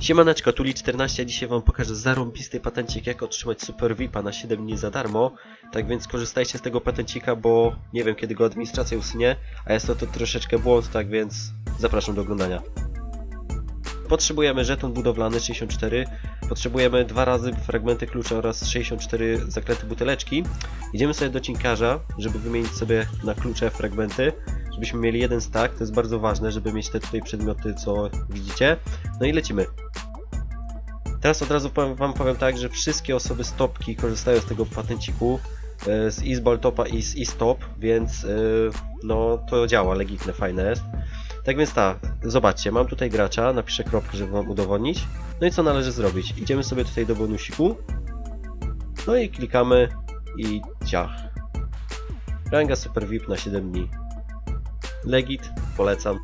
Siemaneczko, Tuli 14, a dzisiaj wam pokażę zarąbisty patencik, jak otrzymać Super VIPa na 7 dni za darmo. Tak więc korzystajcie z tego patencika, bo nie wiem kiedy go administracja usunie, a jest to, to troszeczkę błąd, tak więc zapraszam do oglądania. Potrzebujemy żeton budowlany 64, potrzebujemy dwa razy fragmenty klucza oraz 64 zaklęte buteleczki. Idziemy sobie do cinkarza, żeby wymienić sobie na klucze fragmenty, żebyśmy mieli jeden stack, to jest bardzo ważne, żeby mieć te tutaj przedmioty, co widzicie. No i lecimy. Teraz od razu powiem, wam powiem tak, że wszystkie osoby z topki korzystają z tego patenciku e, z Isbaltopa i z Istop, więc e, no to działa, legitne, fajne jest. Tak więc tak, zobaczcie, mam tutaj gracza, napiszę kropkę, żeby wam udowodnić. No i co należy zrobić? Idziemy sobie tutaj do bonusiku. No i klikamy i ciach. Ranga Super VIP na 7 dni. Legit, polecam.